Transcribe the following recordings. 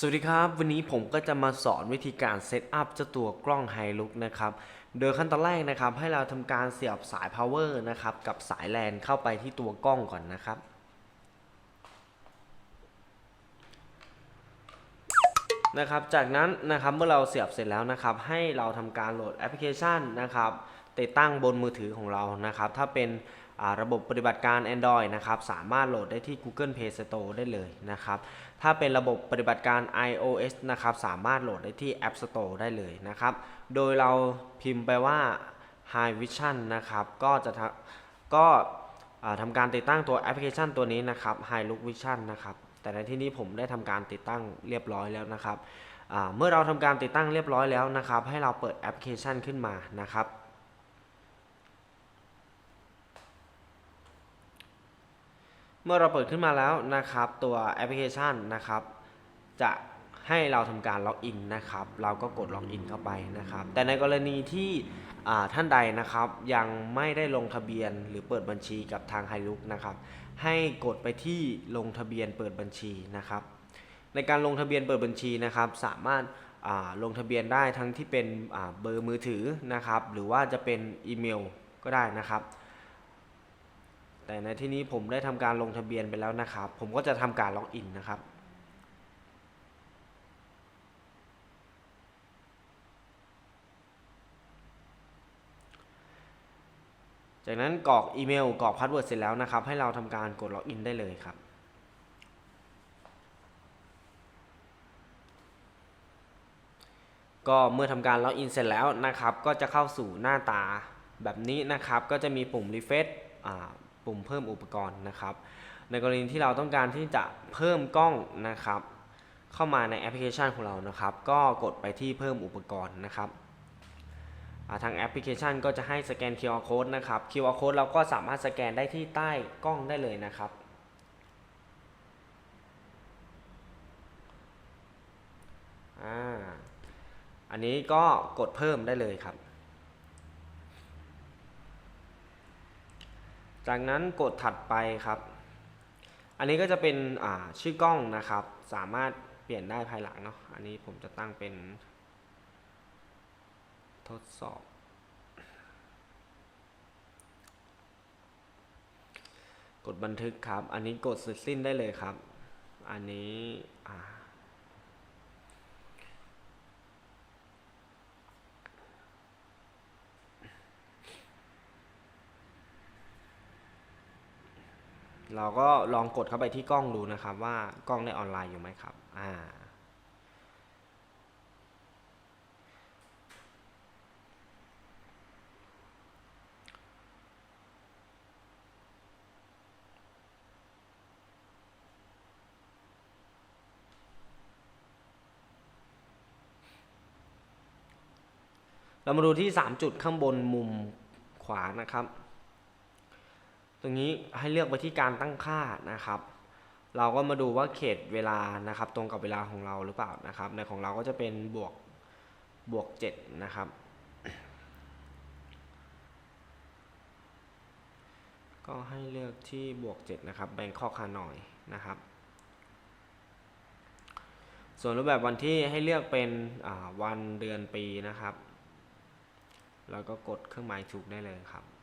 สวัสดีครับวันนี้ผมก็จะมาสอนวิธีการเซตอัพเจ้าตัวกล้องไฮลุกนะครับโดยขั้นตอนแรกนะครับให้เราทำการเสียบสาย power นะครับกับสายแลนเข้าไปที่ตัวกล้องก่อนนะครับ นะครับ จากนั้นนะครับเมื่อเราเสียบเสร็จแล้วนะครับ ให้เราทำการโหลดแอปพลิเคชันนะครับ ติดตั้งบนมือถือของเรานะครับ ถ้าเป็นระบบปฏิบัติการ Android นะครับ สามารถโหลดได้ที่ Google Play Store ได้เลยนะครับ ถ้าเป็นระบบปฏิบัติการ iOS นะครับ สามารถโหลดได้ที่ App Store ได้เลยนะครับ โดยเราพิมพ์ไปว่า High Vision นะครับ ก็จะทำก็ทำการติดตั้งตัวแอปพลิเคชันตัวนี้นะครับ High Look Vision นะครับ แต่ในที่นี้ผมได้ทำการติดตั้งเรียบร้อยแล้วนะครับ เมื่อเราทำการติดตั้งเรียบร้อยแล้วนะครับ ให้เราเปิดแอปพลิเคชันขึ้นมานะครับ เมื่อเราเปิดขึ้นมาแล้วนะครับ ตัวแอปพลิเคชันนะครับ จะให้เราทำการล็อกอินนะครับ เราก็กดล็อกอินเข้าไปนะครับ แต่ในกรณีที่ท่านใดนะครับยังไม่ได้ลงทะเบียนหรือเปิดบัญชีกับทางไฮลุกนะครับ ให้กดไปที่ลงทะเบียนเปิดบัญชีนะครับ ในการลงทะเบียนเปิดบัญชีนะครับ สามารถลงทะเบียนได้ทั้งที่เป็นเบอร์มือถือนะครับ หรือว่าจะเป็นอีเมลก็ได้นะครับ แต่ในที่นี้ผมได้ทำการลงทะเบียนไปแล้วนะครับ ผมก็จะทำการล็อกอินนะครับจากนั้นกรอกอีเมลกรอกพาสเวิร์ดเสร็จแล้วนะครับ ให้เราทำการกดล็อกอินได้เลยครับ ก็เมื่อทำการล็อกอินเสร็จแล้วนะครับ ก็จะเข้าสู่หน้าตาแบบนี้นะครับ ก็จะมีปุ่ม refresh อ่า ปุ่มเพิ่มอุปกรณ์นะครับ ในกรณีที่เราต้องการที่จะเพิ่มกล้องนะครับ เข้ามาในแอปพลิเคชันของเรานะครับ ก็กดไปที่เพิ่มอุปกรณ์นะครับทางแอปพลิเคชันก็จะให้สแกน QR code นะครับ QR code เราก็สามารถสแกนได้ที่ใต้กล้องได้เลยนะครับอ่าอันนี้ก็กดเพิ่มได้เลยครับ จากนั้นกดถัดไปครับ อันนี้ก็จะเป็นชื่อกล้องนะครับ สามารถเปลี่ยนได้ภายหลังเนาะ อันนี้ผมจะตั้งเป็น ทดสอบ กดบันทึกครับ อันนี้กดเสร็จสิ้นได้เลยครับ อันนี้อ่า เราก็ลองกดเข้าไปที่กล้องดูนะครับ ว่ากล้องได้ออนไลน์อยู่ไหมครับอ่าเรามาดูที่ 3 จุดข้างบนมุมขวานะครับ รงนี้ให้เลือกไปที่การตั้งค่านะครับ เราก็มาดูว่าเขตเวลานะครับ ตรงกับเวลาของเราหรือเปล่านะครับ ในของเราก็จะเป็นบวกบวกเจ็ดนะครับ ก็ให้เลือกที่บวกเจ็ดนะครับแบงคอกฮานอยนะครับ ส่วนรูปแบบวันที่ให้เลือกเป็นวันเดือนปีนะครับ แล้วก็กดเครื่องหมายถูกได้เลยครับ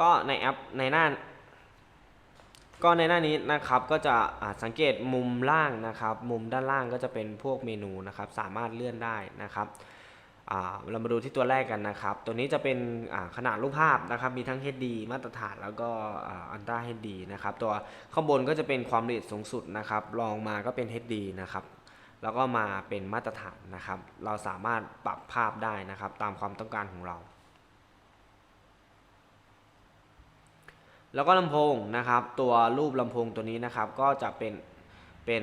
ก็ในแอปในหน้า ก็ในหน้านี้นะครับก็จะสังเกตมุมล่างนะครับ มุมด้านล่างก็จะเป็นพวกเมนูนะครับ สามารถเลื่อนได้นะครับเรามาดูที่ตัวแรกกันนะครับ ตัวนี้จะเป็นขนาดรูปภาพนะครับ มีทั้ง HD มาตรฐานแล้วก็อันตรา HD นะครับ ตัวข้างบนก็จะเป็นความละเอียดสูงสุดนะครับรองมาก็เป็น HD นะครับ แล้วก็มาเป็นมาตรฐานนะครับ เราสามารถปรับภาพได้นะครับ ตามความต้องการของเรา แล้วก็ลำโพงนะครับ ตัวรูปลำโพงตัวนี้นะครับ ก็จะเป็นเป็น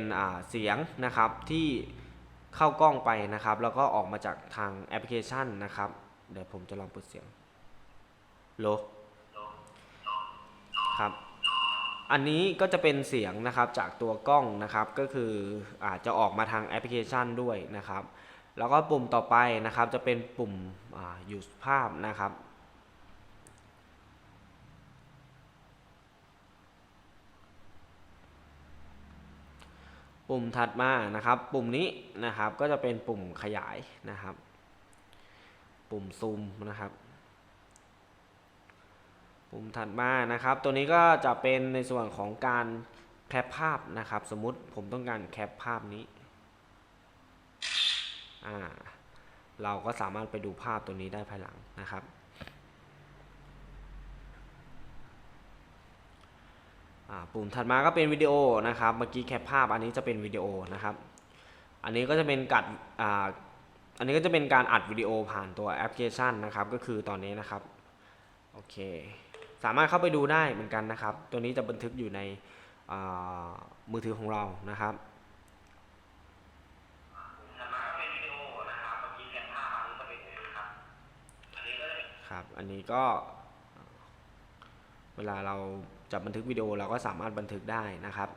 เสียงนะครับที่เข้ากล้องไปนะครับ แล้วก็ออกมาจากทางแอปพลิเคชันนะครับ เดี๋ยวผมจะลองเปิดเสียงโลครับอันนี้ก็จะเป็นเสียงนะครับจากตัวกล้องนะครับ ก็คืออาจจะออกมาทางแอปพลิเคชันด้วยนะครับ แล้วก็ปุ่มต่อไปนะครับจะเป็นปุ่มอ่าหยุดภาพนะครับ ปุ่มถัดมานะครับ ปุ่มนี้นะครับก็จะเป็นปุ่มขยายนะครับ ปุ่มซูมนะครับ ปุ่มถัดมานะครับ ตัวนี้ก็จะเป็นในส่วนของการแคปภาพนะครับ สมมติผมต้องการแคปภาพนี้อ่าเราก็สามารถไปดูภาพตัวนี้ได้ภายหลังนะครับ อ่า ปุ่มถัดมาก็เป็นวิดีโอนะครับเมื่อกี้แคปภาพอันนี้จะเป็นวิดีโอนะครับ อันนี้ก็จะเป็นกัดอ่าอันนี้ก็จะเป็นการอัดวิดีโอผ่านตัวแอปพลิเคชันนะครับ ก็คือตอนนี้นะครับโอเคสามารถเข้าไปดูได้เหมือนกันนะครับ ตัวนี้จะบันทึกอยู่ในอ่ามือถือของเรานะครับครับ อันนี้ก็เวลาเรา จะบันทึกวิดีโอเราก็สามารถบันทึกได้นะครับ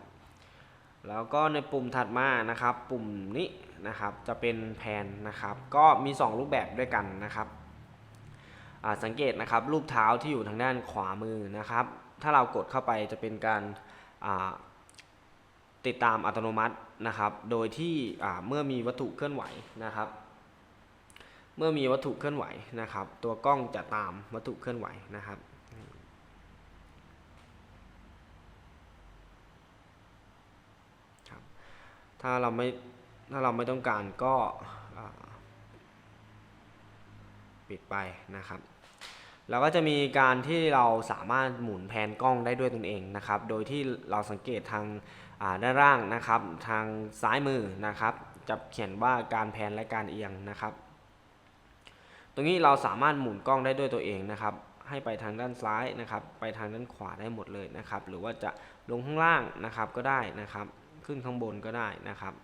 แล้วก็ในปุ่มถัดมานะครับ ปุ่มนี้นะครับจะเป็นแผนนะครับ ก็มี 2 รูปแบบด้วยกันนะครับสังเกตนะครับรูปเท้าที่อยู่ทางด้านขวามือนะครับ ถ้าเรากดเข้าไปจะเป็นการติดตามอัตโนมัตินะครับ โดยที่เมื่อมีวัตถุเคลื่อนไหวนะครับ เมื่อมีวัตถุเคลื่อนไหวนะครับ ตัวกล้องจะตามวัตถุเคลื่อนไหวนะครับ ถ้าเราไม่ถ้าเราไม่ต้องการก็ปิดไปนะครับเราก็จะมีการที่เราสามารถหมุนแผนกล้องได้ด้วยตนเองนะครับ โดยที่เราสังเกตทางาด้านล่างนะครับ ทางซ้ายมือนะครับจะเขียนว่าการแผนและการเอียงนะครับ ตรงนี้เราสามารถหมุนกล้องได้ด้วยตัวเองนะครับ ให้ไปทางด้านซ้ายนะครับ ไปทางด้านขวาได้หมดเลยนะครับ หรือว่าจะลงข้างล่างนะครับก็ได้นะครับ ขึ้นข้างบนก็ได้นะครับ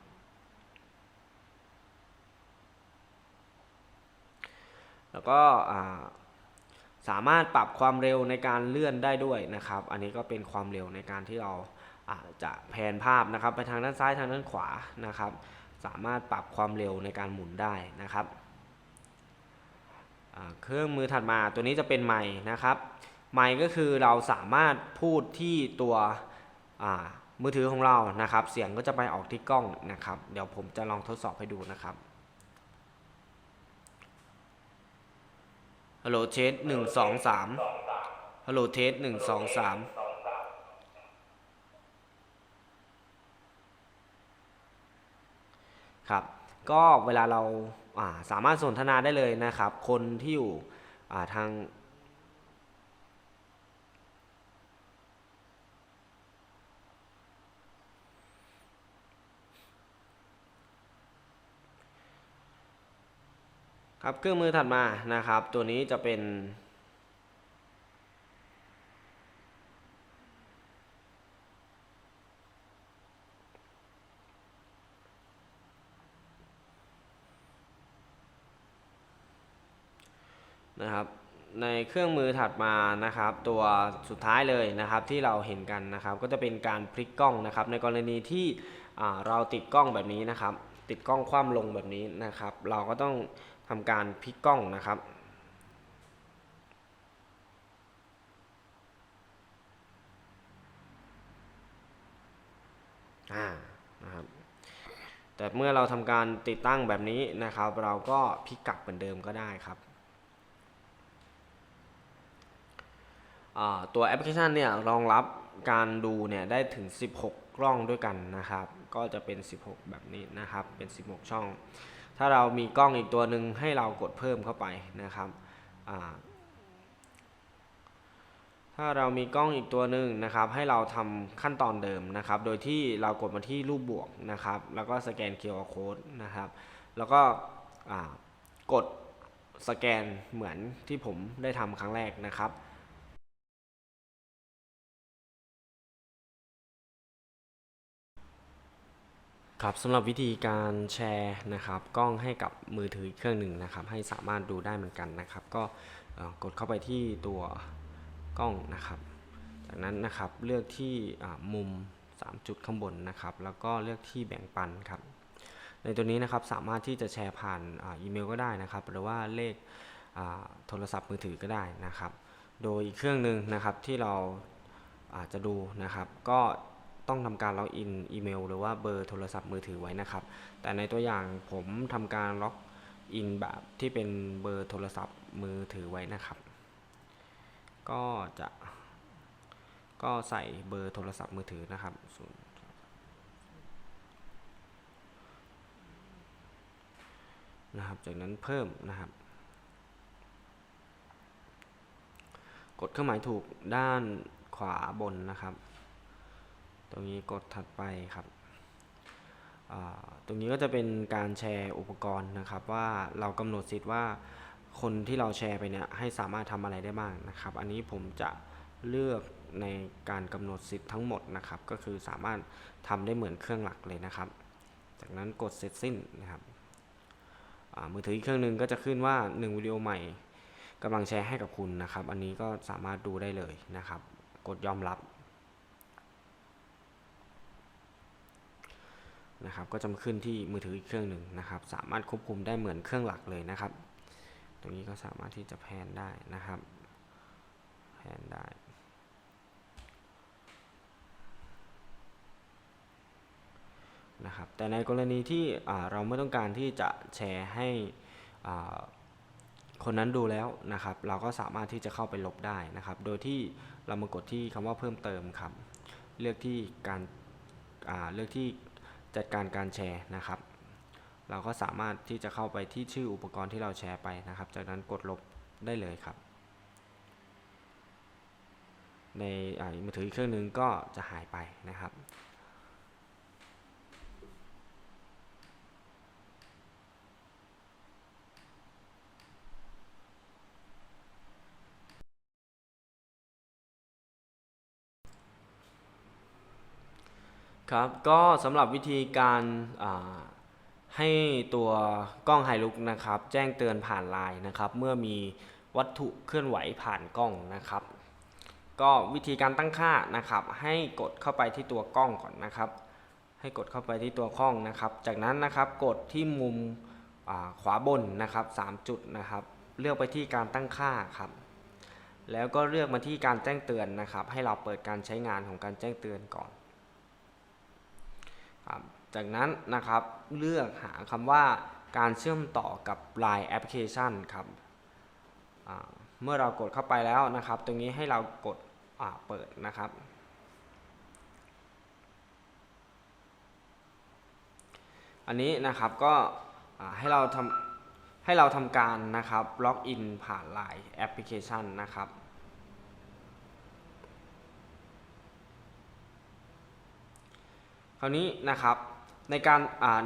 แล้วก็สามารถปรับความเร็วในการเลื่อนได้ด้วยนะครับ อันนี้ก็เป็นความเร็วในการที่เราอาจะแผนภาพนะครับ ไปทางด้านซ้ายทางด้านขวานะครับ สามารถปรับความเร็วในการหมุนได้นะครับเครื่องมือถัดมาตัวนี้จะเป็นไมค์นะครับไมค์ก็คือเราสามารถพูดที่ตัว มือถือของเรานะครับ เสียงก็จะไปออกที่กล้องนะครับ เดี๋ยวผมจะลองทดสอบให้ดูนะครับฮัลโหลเทสหนึ่งสองสามฮัลโหลเทสหนึ่งสองสามครับ ก็เวลาเราาสามารถสนทนาได้เลยนะครับ คนที่อยู่ทาง ครับเครื่องมือถัดมานะครับ ตัวนี้จะเป็น นะครับ ในเครื่องมือถัดมานะครับ ตัวสุดท้ายเลยนะครับที่เราเห็นกันนะครับ ก็จะเป็นการพลิกกล้องนะครับ ในกรณีที่เราติดกล้องแบบนี้นะครับ ติดกล้องคว่ำลงแบบนี้นะครับ เราก็ต้อง ทำการพลิกกล้องนะครับ อ่า นะครับ แต่เมื่อเราทำการติดตั้งแบบนี้นะครับ เราก็พลิกกลับเหมือนเดิมก็ได้ครับตัวแอปพลิเคชันเนี่ยรองรับการดูเนี่ยได้ถึง 16 กล้องด้วยกันนะครับ ก็จะเป็น 16 แบบนี้นะครับ เป็น 16 ช่อง ถ้าเรามีกล้องอีกตัวหนึ่งให้เรากดเพิ่มเข้าไปนะครับถ้าเรามีกล้องอีกตัวหนึ่งนะครับ ให้เราทำขั้นตอนเดิมนะครับ โดยที่เรากดมาที่รูปบวกนะครับ แล้วก็สแกน QR code นะครับ แล้วก็กดสแกนเหมือนที่ผมได้ทำครั้งแรกนะครับ ครับสำหรับวิธีการแชร์นะครับกล้องให้กับมือถืออีกเครื่องหนึ่งนะครับ ให้สามารถดูได้เหมือนกันนะครับ ก็กดเข้าไปที่ตัวกล้องนะครับ จากนั้นนะครับเลือกที่มุม 3 จุดข้างบนนะครับ แล้วก็เลือกที่แบ่งปันครับ ในตัวนี้นะครับสามารถที่จะแชร์ผ่านอีเมลก็ได้นะครับ หรือว่าเลขโทรศัพท์มือถือก็ได้นะครับ โดยอีกเครื่องหนึ่งนะครับที่เราอาจจะดูนะครับ ก็ ต้องทำการล็อกอินอีเมล หรือว่าเบอร์โทรศัพท์มือถือไว้นะครับ แต่ในตัวอย่างผมทำการล็อกอินแบบที่เป็นเบอร์โทรศัพท์มือถือไว้นะครับ ก็จะ ก็ใส่เบอร์โทรศัพท์มือถือนะครับนะครับ จากนั้นเพิ่มนะครับ กดเครื่องหมายถูกด้านขวาบนนะครับ ตรงนี้กดถัดไปครับ ตรงนี้ก็จะเป็นการแชร์อุปกรณ์นะครับว่าเรากำหนดสิทธิ์ว่าคนที่เราแชร์ไปเนี่ยให้สามารถทำอะไรได้บ้างนะครับ อันนี้ผมจะเลือกในการกำหนดสิทธิ์ทั้งหมดนะครับ ก็คือสามารถทำได้เหมือนเครื่องหลักเลยนะครับ จากนั้นกดเสร็จสิ้นนะครับมือถืออีกเครื่องหนึ่งก็จะขึ้นว่า 1วิดีโอใหม่กำลังแชร์ให้กับคุณนะครับ อันนี้ก็สามารถดูได้เลยนะครับ กดยอมรับ นะครับก็จะมาขึ้นที่มือถืออีกเครื่องหนึ่งนะครับ สามารถควบคุมได้เหมือนเครื่องหลักเลยนะครับ ตรงนี้ก็สามารถที่จะแพนได้นะครับ แพนได้นะครับแต่ในกรณีที่เราไม่ต้องการที่จะแชร์ให้คนนั้นดูแล้วนะครับ เราก็สามารถที่จะเข้าไปลบได้นะครับ โดยที่เรามากดที่คำว่าเพิ่มเติมครับ เลือกที่การเลือกที่ จัดการการแชร์นะครับ เราก็สามารถที่จะเข้าไปที่ชื่ออุปกรณ์ที่เราแชร์ไปนะครับ จากนั้นกดลบได้เลยครับ ในมือถืออีกเครื่องหนึงก็จะหายไปนะครับ ครับก็สำหรับวิธีการให้ตัวกล้องไฮลุกนะครับ แจ้งเตือนผ่านไลน์นะครับ เมื่อมีวัตถุเคลื่อนไหวผ่านกล้องนะครับ ก็วิธีการตั้งค่านะครับ ให้กดเข้าไปที่ตัวกล้องก่อนนะครับ ให้กดเข้าไปที่ตัวกล้องนะครับ จากนั้นนะครับกดที่มุมขวาบนนะครับ 3 จุดนะครับ เลือกไปที่การตั้งค่าครับ แล้วก็เลือกมาที่การแจ้งเตือนนะครับ ให้เราเปิดการใช้งานของการแจ้งเตือนก่อน ครับจากนั้นนะครับเลือกหาคำว่าการเชื่อมต่อกับ Line Application ครับเมื่อเรากดเข้าไปแล้วนะครับ ตรงนี้ให้เรากดเปิดนะครับ อันนี้นะครับก็ให้เราทำให้เราทำการนะครับล็อกอินผ่าน Line Application นะครับ คราวนี้นะครับในการ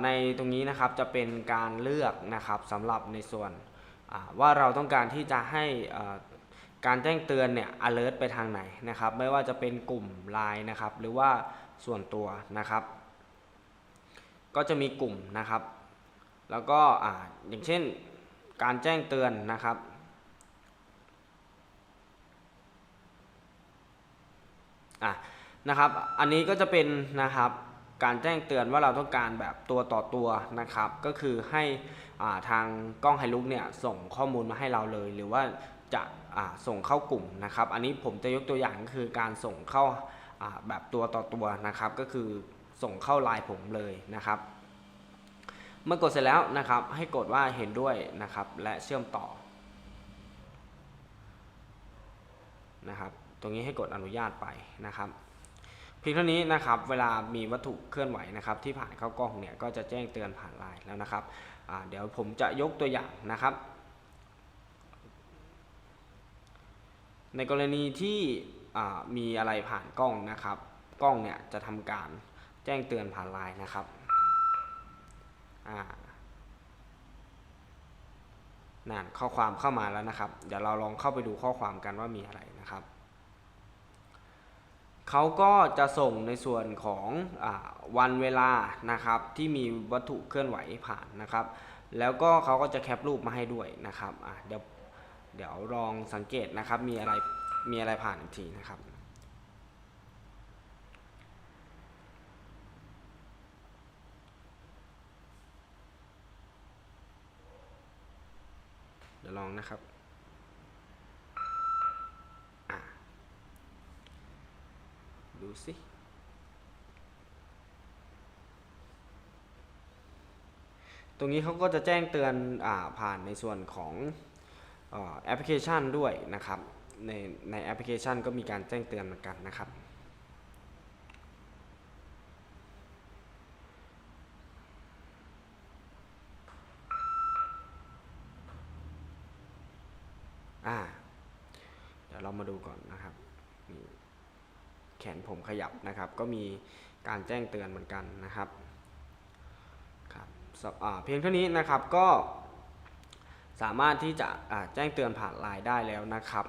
ในตรงนี้นะครับจะเป็นการเลือกนะครับสำหรับในส่วนว่าเราต้องการที่จะให้การแจ้งเตือนเนี่ย alert ไปทางไหนนะครับ ไม่ว่าจะเป็นกลุ่ม Line นะครับ หรือว่าส่วนตัวนะครับ ก็จะมีกลุ่มนะครับ แล้วก็ออย่างเช่นการแจ้งเตือนนะครับ อะนะครับ อันนี้ก็จะเป็นนะครับ การแจ้งเตือนว่าเราต้องการแบบตัวต่อตัวนะครับ ก็คือให้าทางกล้องไฮลุกเนี่ยส่งข้อมูลมาให้เราเลย หรือว่าจะาส่งเข้ากลุ่มนะครับ อันนี้ผมจะยกตัวอย่างก็คือการส่งเข้าาแบบตัวต่อตัวนะครับ ก็คือส่งเข้าไลน์ผมเลยนะครับ เมื่อกดเสร็จแล้วนะครับ ให้กดว่าเห็นด้วยนะครับ และเชื่อมต่อนะครับ ตรงนี้ให้กดอนุญาตไปนะครับ พียงเท่านี้นะครับ เวลามีวัตถุเคลื่อนไหวนะครับ ที่ผ่านเข้ากล้องเนี่ยก็จะแจ้งเตือนผ่านไลน์แล้วนะครับเดี๋ยวผมจะยกตัวอย่างนะครับ ในกรณีที่มีอะไรผ่านกล้องนะครับ กล้องเนี่ยจะทำการแจ้งเตือนผ่านไลน์นะครับนั่นข้อความเข้ามาแล้วนะครับ เดี๋ยวเราลองเข้าไปดูข้อความกันว่ามีอะไรนะครับ เขาก็จะส่งในส่วนของอวันเวลานะครับที่มีวัตถุเคลื่อนไหวผ่านนะครับ แล้วก็เขาก็จะแคปรูปมาให้ด้วยนะครับเดี๋ยวเดี๋ยวลองสังเกตนะครับมีอะไรมีอะไรผ่านอีกทีนะครับเดี๋ยวลองนะครับ สิ ตรงนี้เขาก็จะแจ้งเตือนอผ่านในส่วนของแอปพลิเคชันด้วยนะครับ ในในแอปพลิเคชันก็มีการแจ้งเตือนเหมือนกันนะครับเดี๋ยวเรามาดูก่อนนะครับนี่ ขนผมขยับนะครับ ก็มีการแจ้งเตือนเหมือนกันนะครับครับเพียงเท่านี้นะครับก็สามารถที่จะแจ้งเตือนผ่านไลน์ได้แล้วนะครับ